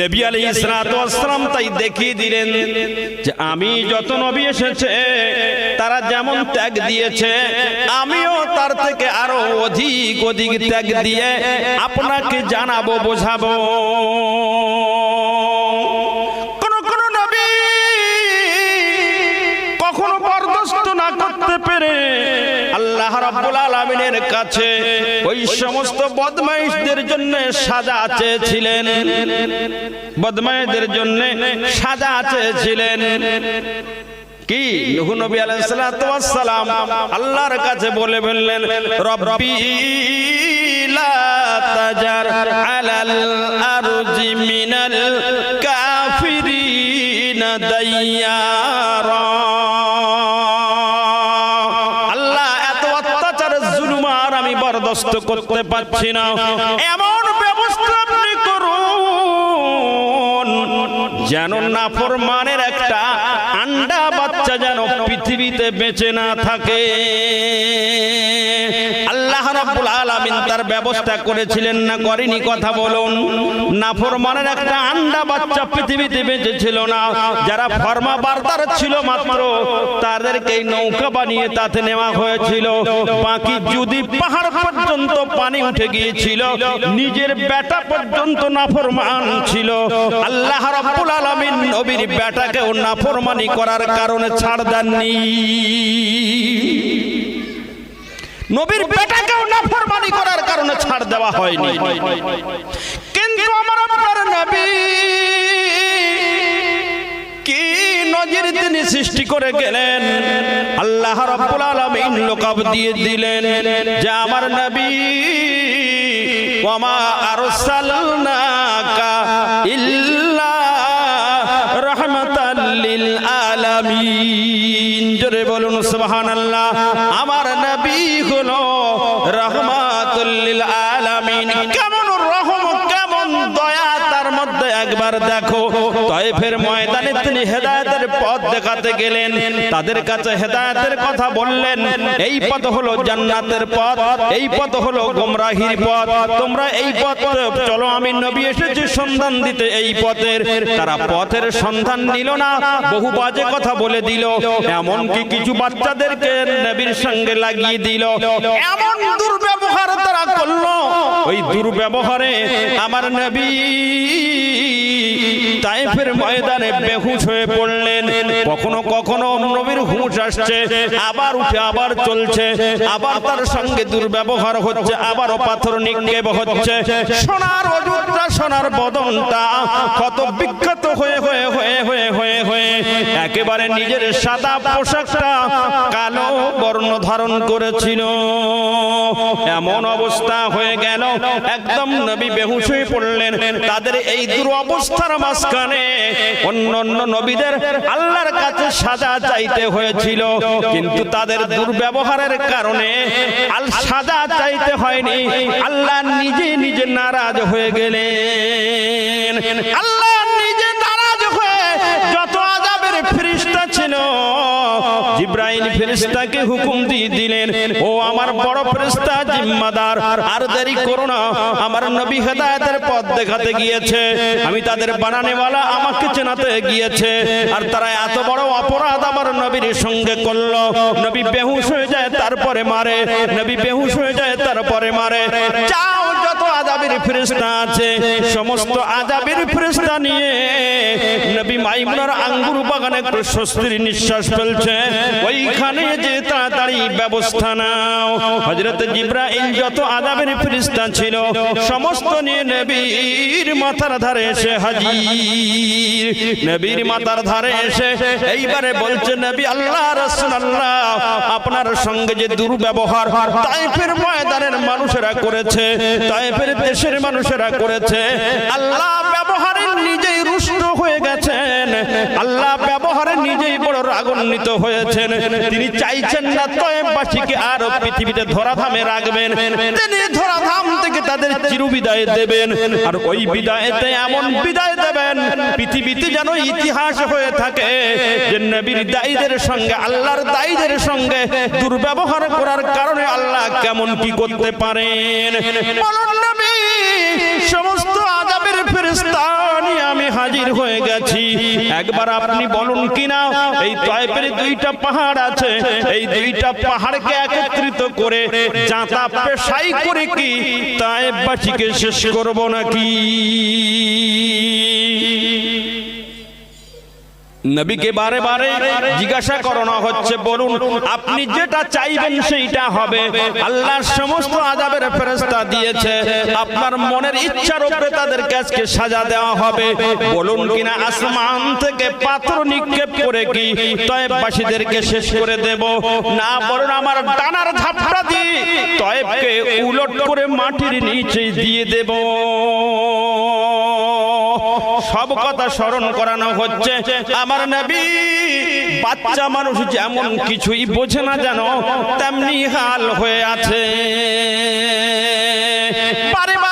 নবী আলী ইসলাম তাই দেখিয়ে দিলেন যে আমি যত নবী এসেছে, তারা যেমন ত্যাগ দিয়েছে, আমিও তার থেকে আরও অধিক অধিক ত্যাগ দিয়ে আপনাকে জানাব, বোঝাবো। রাব্বুল আলামিনের কাছে ওই সমস্ত বদমাইশদের জন্য সাজা চেয়েছিলেন। বদমাইশদের জন্য সাজা চেয়েছিলেন। কি? নূহ নবী আল্লাহর কাছে বলে বললেন রব্বি লা তাজার আলাল আরজি মিনাল কাফিরিনা দাইয়ারা। বরদাস্ত করতে পারছি না। এমন ব্যবস্থা আপনি করুন যেন না ফরমানের একটা আন্ডা বাচ্চা যেন পৃথিবীতে বেঁচে না থাকে। আল্লাহ রাব্বুল আলামিন তার ব্যবস্থা করেছিলেন না করেনি কথা বলুন। নাফরমানের একটা আন্ডা বাচ্চা পৃথিবীতে বেঁচে ছিল না। যারা ফরমা বারদার ছিল মাত্র, তাদেরকে নৌকা বানিয়ে তাতে নেওয়া হয়েছিল। বাকি যদি পাহাড় পর্যন্ত পানি উঠে গিয়েছিল, নিজের বেটা পর্যন্ত নাফরমান ছিল। আল্লাহ রাব্বুল আলামিন নবীর বেটাকেও নাফরমানি করার কারণে ছাড় দেননি। নবীর বেটাকেও নাফরমানি করার কারণে ছাড় দেওয়া হয়নি। কিন্তু আমার আপনার নবী কি নজির তিনি সৃষ্টি করে গেলেন? আল্লাহ রাব্বুল আলামিন লোকাব দিয়ে দিলেন যে আমার নবী ওয়ামা আরসালনাকা ইল্লা বলুন সুবহানাল্লাহ। আমার নবী হলো রহমাতুল লিল আলামিন। কেমন একবার দেখো তয়েফের ময়দানে তিনি হেদায়েতের পথ দেখাতে গেলেন। তাদের কাছে হেদায়েতের কথা বললেন, এই পথ হলো জান্নাতের পথ, এই পথ হলো গোমরাহির পথ। তোমরা এই পথ চলো, আমি নবী এসেছি সন্ধান দিতে এই পথের। তারা পথের সন্ধান নিল না, বহু বাজে কথা বলে দিল, এমনকি কিছু বাচ্চাদেরকে নবীর সঙ্গে লাগিয়ে দিল। এমন দুর্ব্যবহার তারা করল ওই দুর্ব্যবহারে আমার নবী তাইফের ময়দানে বেহুশ হয়ে পড়লেন। কখনো কখনো নবীর হুঁশ আসছে, আবার উঠে আবার চলছে, আবার তার সঙ্গে দুর্ব্যবহার হচ্ছে, আবারও পাথর নিক্ষেপ হচ্ছে। সোনার অযোধ্যা সোনার বদনটা কত বিখ্যাত হয়ে হয়ে হয়ে হয়ে হয়ে হয়ে। একেবারে নিজের সাদা পোশাকটা কালো বর্ণ ধারণ করেছিল। এমন অবস্থা হয়ে গেল একদম নবী বেহুশ হয়ে পড়লেন। তাদের এই দুরবস্থার মাঝখানে অন্য অন্য নবীদের আল্লাহর কাছে সাজা চাইতে হয়েছিল। কিন্তু তাদের দুর্ব্যবহারের কারণে আল সাজা চাইতে হয়নি। আল্লাহ নিজে নিজে নারাজ হয়ে গেলেন। আল্লাহ নিজে নারাজ হয়ে যত আজাবের ফেরেশতা ছিল জিব্রাইল ফেরেশতাকে হুকুম দিয়ে দিলেন, ও আমার বড় ফেরেশতা, জিম্মাদার, আর দেরি করো না। আমার নবী হেদায়েতের পথ দেখাতে গিয়েছে। আমি তাদের বানানেওয়ালা, আমাকে চেনাতে গিয়েছে। আর তারা এত বড় অপরাধ আমার নবীর সঙ্গে করল। নবী বেহুশ হয়ে যায়, তারপরে মারে। নবী বেহুশ হয়ে যায়, তারপরে মারে। যত আজাবের ফেরেশতা আছে, সমস্ত আজাবের ফেরেশতা নিয়ে নবী মাইমুনার আঙ্গুর বাগানে একটু স্বস্তির নিঃশ্বাস ফেলছে। ওইখানে যে তাড়াতাড়ি ব্যবস্থা নাও। হজরত জিব্রাইল যত আজাবের ফেরেশতা ছিল, সমস্ত নিয়ে নবীর মাথার ধারে এসে হাজির। নবীর মাথার ধারে এসে এইবারে বলছে, নবী আল্লাহ রাসূল আল্লাহ আপনার সঙ্গে যে দুর্ব্যবহার তাইফের ময়দানের মানুষেরা করেছে, তাইফের দেশের মানুষেরা করেছে। আল্লাহ ব্যবহারে নিজেই রুষ্ট হয়ে গেছেন। আল্লাহ ব্যবহারে নিজেই বড় রাগান্বিত হয়েছেন। তিনি চাইছেন না তয়েবাসীকে আর পৃথিবীতে ধরাধামে রাখবেন। তিনি ধরাধাম থেকে তাদের চির বিদায় দেবেন। আর ওই বিদায়তে এমন বিদায় দেবেন, পৃথিবীতে যেন ইতিহাস হয়ে থাকে যে নবীর দায়ীদের সঙ্গে, আল্লাহর দায়ীদের সঙ্গে দুর্ব্যবহার করার কারণে আল্লাহ কেমন কি করতে পারেন। ফেরেশতা নিয়ে হাজির হয়ে গেছি। একবার আপনি বলুন কিনা, এই তয়পের দুইটা পাহাড় আছে, এই দুইটা পাহাড়কে একত্রিত করে যাতা পেশাই করে কি তায়েববাসীকে শেষ করব নাকি? নবীকে বারে বারে জিজ্ঞাসা করানো হচ্ছে বলুন আপনি যেটা চাইবেন সেইটা হবে। আল্লাহর সমস্ত আজাবের ফেরেস্তা দিয়েছে। আপনার মনের ইচ্ছার উপরে তাদের কাছকে সাজা দেওয়া হবে। বলুন কিনা আসমান থেকে পাথর নিক্ষেপ করে কি তয়েববাসীদেরকে শেষ করে দেব? না বলুন আমার ডানার ঝাপটা দিয়ে তয়েবকে উলট করে মাটির নিচে দিয়ে দেব। সব কথা স্মরণ করানো হচ্ছে। আমার নবী বাচ্চা মানুষ যেমন কিছুই বোঝে না যেন, তেমনি হাল হয়ে আছে। যখন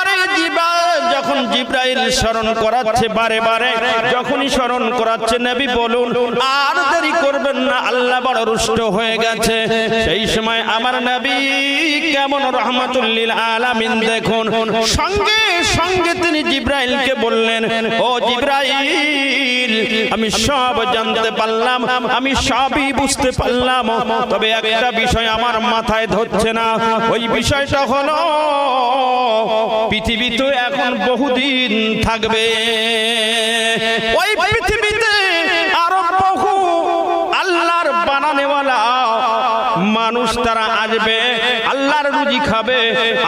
জিব্রাইল স্মরণ করাচ্ছে বারে বারে। যখনই স্মরণ করাচ্ছে নবী বলুন, আর দেরি করবেন না, আল্লাহ বড় রুষ্ট হয়ে গেছে। সেই সময় আমার নবী কেমন রহমাতুল্লিল আলামিন দেখুন, সঙ্গে সঙ্গে তিনি জিব্রাইলকে বললেন, ও জিব্রাইল, আমি সব জানতে পারলাম, আমি সবই বুঝতে পারলাম, তবে একটা বিষয় আমার মাথায় ধরছে না। ওই বিষয়টা হলো, পৃথিবী তো এখন বহুদিন থাকবে। ওই পৃথিবীতে আরও বহু আল্লাহর বানানেওয়ালা মানুষ তারা আসবে। আল্লাহর রুজি খাবে,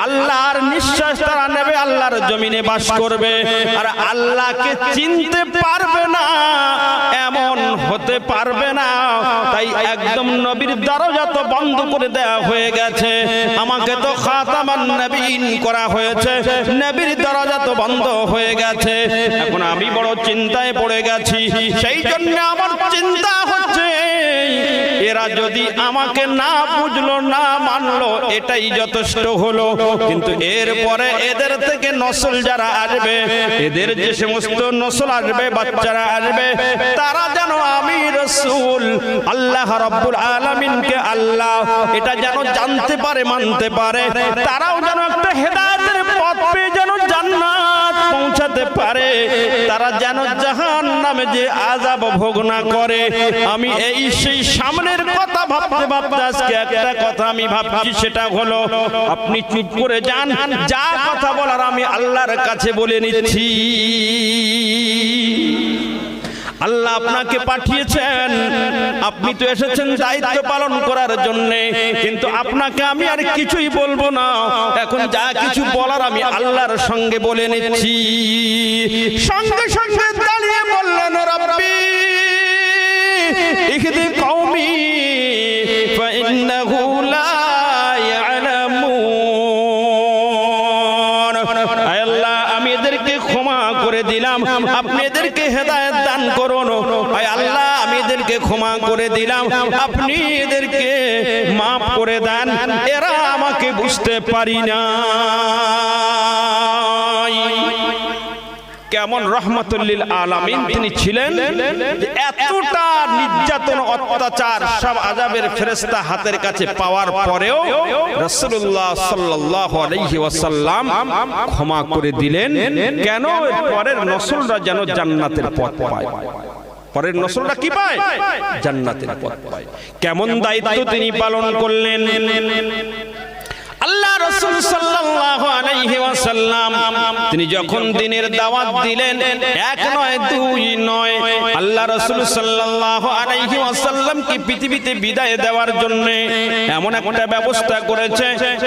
আল্লাহর নিঃশ্বাস তারা নেবে, আল্লাহর জমিনে বাস করবে। আর আল্লাহকে চিনতে পারবে না। হতে পারবে না। তাই একদম নবীর দরজা তো বন্ধ করে দেওয়া হয়ে গেছে। আমাকে তো খাতামান নবীন করা হয়েছে। নবীর দরজা তো বন্ধ হয়ে গেছে। এখন আমি বড় চিন্তায় পড়ে গেছি। সেই জন্য আমার চিন্তা হচ্ছে এরা যদি আমাকে না বুঝলো, না মানলো, এটাই যথেষ্ট হলো। কিন্তু এরপরে এদের থেকে নসল যারা আসবে, এদের যে সমস্ত নসল আসবে, বাচ্চারা আসবে, তারা যেন আমি রসুল, আল্লাহ রব্বুল আলমিনকে আল্লাহ, এটা যেন জানতে পারে, মানতে পারে, তারাও যেন একটা হেদায়তের পথ পেয়ে যেন জান্নাত পৌঁছাতে পারে। তারা যেন জাহান নামে যে আজাব ভোগ না করে, আমি এই সেই সামনের কথা ভাবতে ভাবতে আজকে একটা কথা আমি ভাবছি, সেটা হলো, আপনি চুপ করে যান, যা কথা বলার আমি আল্লাহর কাছে বলে নিচ্ছি। আল্লাহ আপনাকে পাঠিয়েছেন, আপনি তো এসেছেন দায়িত্ব পালন করার জন্য, কিন্তু আপনাকে আমি আর কিছুই বলব না। এখন যা কিছু বলার আমি আল্লাহর সঙ্গে বলে নিচ্ছি। সঙ্গে সঙ্গে এদেরকে ক্ষমা করে দিলাম। আপনি এদেরকে মাফ করে দেন। এরা আমাকে বুঝতে পারি না কেমন রহমতুল্লিল আলামিন তিনি ছিলেন? এতটা নির্যাতন, অত্যাচার সব আজাবের ফেরেস্তা হাতের কাছে পাওয়ার পরেও রাসূলুল্লাহ সাল্লাল্লাহু আলাইহি ওয়াসাল্লাম ক্ষমা করে দিলেন। কেন? পরের নসলরা যেন জান্নাতের পথ পায়। পরের নসলরা কি পায়? জান্নাতের পথ পায়। কেমন দায়িত্ব তিনি পালন করলেন? আল্লাহ রাসূল সাল্লাল্লাহু আলাইহি ওয়াসাল্লাম তিনি যখন দিনের দাওয়াত দিলেন এক নয় দুই নয় আল্লাহ রাসূল সাল্লাল্লাহু আলাইহি ওয়াসাল্লাম কি পৃথিবীতে বিদায় দেওয়ার জন্য এমন একটা ব্যবস্থা করেছে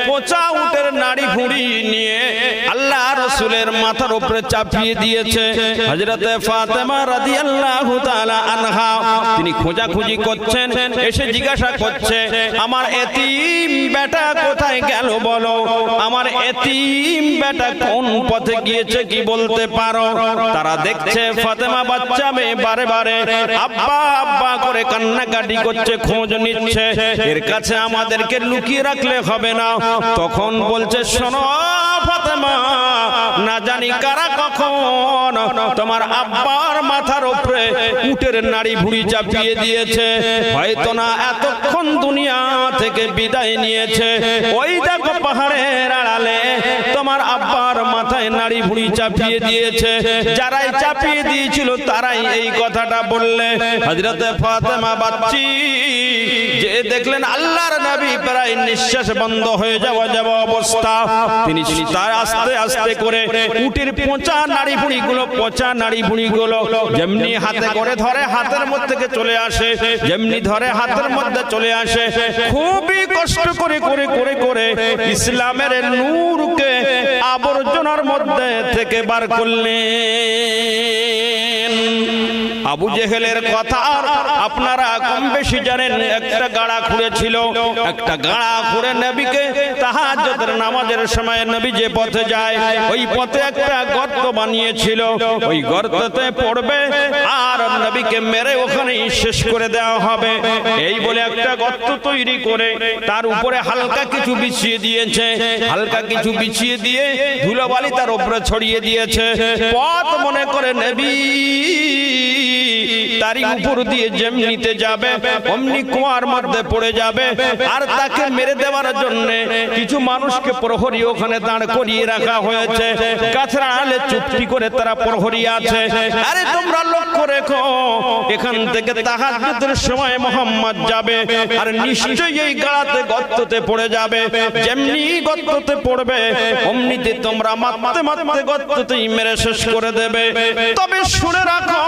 পচা উটের নাড়ি ভুঁড়ি নিয়ে রাসূলের মাথার উপরে চাপিয়ে দিয়েছে। হযরতে ফাতেমা রাদিয়াল্লাহু তাআলা আনহা, তিনি খোঁজাখুঁজি করছেন, এসে জিজ্ঞাসা করছে, আমার এতিম বেটা কোথায় গেল বলো? আমার এতিম বেটা কোন পথে গিয়েছে কি বলতে পারো? তারা দেখছে ফাতেমা বাচ্চা মেয়ে বারে বারে, আব্বা আব্বা করে কান্নাকাটি করছে, খোঁজ নিচ্ছে। এর কাছে আমাদেরকে লুকিয়ে রাখলে হবে না। তখন বলছে, শোনো ফাতেমা না জানি কারা কখন। তোমার আব্বার মাথার উপরে উটের নাড়ি ভুড়ি চাপিয়ে দিয়েছে। হয়তো না এতক্ষণ দুনিয়া থেকে বিদায় নিয়েছে। ওই দেখো পাহাড়ের আড়ালে তোমার আব্বার মাথায় নাড়ি ভুড়ি চাপিয়ে দিয়েছে। যারাই চাপিয়ে দিয়েছিল তারাই এই কথাটা বললে। হজরতে ফাতেমা বাচ্চি, যে দেখলেন আল্লাহর নবী প্রায় নিঃশ্বাস বন্ধ হয়ে যাওয়া যাওয়া অবস্থা। তিনি তার আস্তে আস্তে করে উটের পচা নাড়ি ভুড়ি গুলো পচা নাড়ি ভুড়ি গুলো যেমনি হাতে করে ধরে হাতের মধ্যে চলে আসে, যেমনি ধরে হাতের মধ্যে চলে আসে। খুবই কষ্ট করে করে করে করে ইসলামের নূরকে আবর্জনার মধ্যে থেকে বার করলেন আবু জেহেলের কথা আপনারা কম বেশি জানেন একটা গাড়া খুঁড়েছিল একটা গাড়া খুঁড়ে নবীকে তাহাজ্জুদের নামাজের সময় নবী যে পথে যায় ওই পথে একটা গর্ত বানিয়েছিল। ওই গর্ততে পড়বে আর নবীকে মেরে ওখানেই শেষ করে দেওয়া হবে। এই বলে একটা গর্ত তৈরি করে তার উপরে হালকা কিছু বিছিয়ে দিয়েছে। হালকা কিছু বিছিয়ে দিয়ে ধুলোবালি তার উপরে ছড়িয়ে দিয়েছে। পথ মনে করে নবী তারই উপর দিয়ে যেমনিতে যাবে, অমনি কুয়ার মধ্যে পড়ে যাবে। আর তাকে মেরে দেওয়ার জন্য কিছু মানুষকে প্রহরী ওখানে দাঁড় করিয়ে রাখা হয়েছে। গাছের আড়ালে চুপটি করে তারা প্রহরী আছে। আরে তোমরা লক্ষ্য রেখো, এখান থেকে তাহাজ্জুদের সময় মোহাম্মদ যাবে, আর নিশ্চয়ই এই গাড়াতে গর্ততে পড়ে যাবে। যেমনি গর্ততে পড়বে, অমনিতে তোমরা মারতে মারতে গর্ততেই মেরে শেষ করে দেবে। তবে শুনে রাখো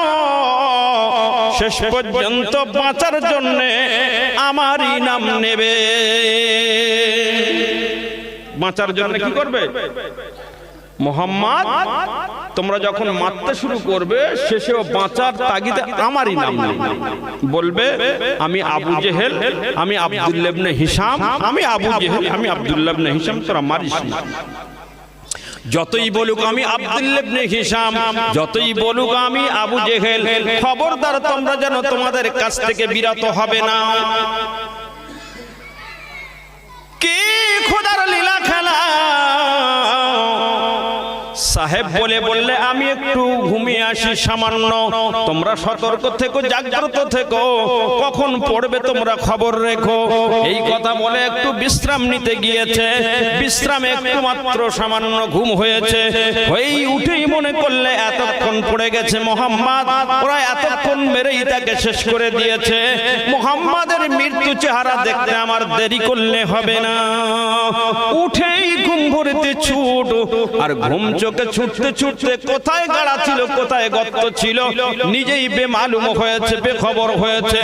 শেষ পর্যন্ত বাঁচার জন্য আমারই নাম নেবে। বাঁচার জন্য কি করবে? মোহাম্মদ, তোমরা যখন মারতে শুরু করবে, শেষেও বাঁচার তাগিদে আমারই নাম বলবে, আমি আবু জেহেল, আমি আব্দুল্লাবনে হিসাম আমি আবু জেহেল, আমি আব্দুল্লাবনে হিসাম তোরা মারিস যতই বলুক আমি আব্দুল্লাবনে হিসাম যতই বলুক আমি আবু জেহেল খবরদার তোমরা যেন তোমাদের কাছ থেকে বিরত হবে না। কি খোদার লীলা খেলা? সাহেব বলে বললে, আমি একটু ঘুমিয়ে আসি সামান্য। তোমরা সতর্ক থেকো, জাগ্রত থেকো। কখন পড়বে তোমরা খবর রেখো। এই কথা বলে একটু বিশ্রাম নিতে গিয়েছে। বিশ্রামে একটু মাত্র সামান্য ঘুম হয়েছে। হয়েই উঠেই মনে করলে, এতক্ষণ পড়ে গেছে মোহাম্মদ। ওরা এতক্ষণ মেরেই তাকে শেষ করে দিয়েছে। মোহাম্মদের মৃত্যু চেহারা দেখতে আমার দেরি করলে হবে না। উঠেই ঘুম ভরতে ছুট, আর ঘুম চোখে ছুটতে ছুটতে কোথায় গাড়া ছিল, কোথায় গর্ত ছিল? নিজেই বেমালুম হয়েছে, বেখবর হয়েছে,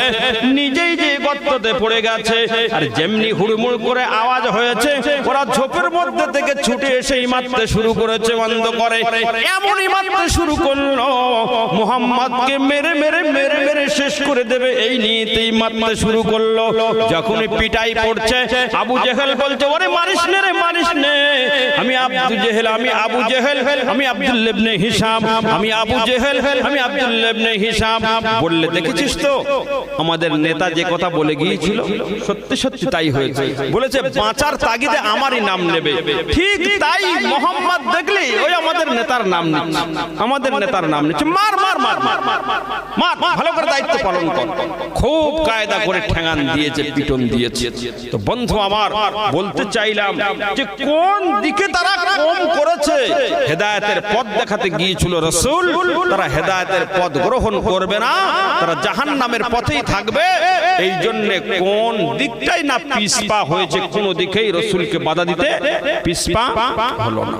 নিজেই যে গর্ততে পড়ে গেছে। আর যেমনি হুড়মুড় করে আওয়াজ হয়েছে, ওরা ঝোপের মধ্যে থেকে ছুটে এসেই মারতে শুরু করেছে বন্ধ করে এমনই মারতে শুরু করল। মোহাম্মদকে মেরে মেরে মেরে মেরে শেষ করে দেবে, এই নিয়েতেই মারতে শুরু করল। যখন পিটাই পড়ছে, আবু জেহেল বলছে, ওরে মারিস নে রে, মারিস নে। আমি আবু জেহেল, আমি আবু জেহেল। আমি আব্দুল ইবনে আমি আবু জেহেল আমি আব্দুল ইবনে বললে দেখেছিস তো? আমাদের নেতা যে কথা বলে গিয়েছিল সত্যি সত্যি তাই হয়েছে। বলেছে বাঁচার তাগিদে আমারই নাম নেবে। ঠিক তাই মোহাম্মদ দেখলি ওই আমাদের নেতার নাম নিচ্ছে। আমাদের নেতার নাম নিচ্ছে। মার মার মার মার মার মার ভালো করে দায়িত্ব পালন কর। খুব কায়দা করে ঠেঙান দিয়েছে পিটন দিয়েছে। তো বন্ধু আমার বলতে চাইলাম যে কোন দিকে তারা কম করেছে? হেদায়েতের পথ দেখাতে গিয়েছিল রসুল। তারা হেদায়তের পথ গ্রহণ করবে না। তারা জাহান নামের পথেই থাকবে। এই জন্য কোন দিকটাই না পিসপা হয়েছে কোন দিকেই রসুলকে বাধা দিতে পিসপা হলো না।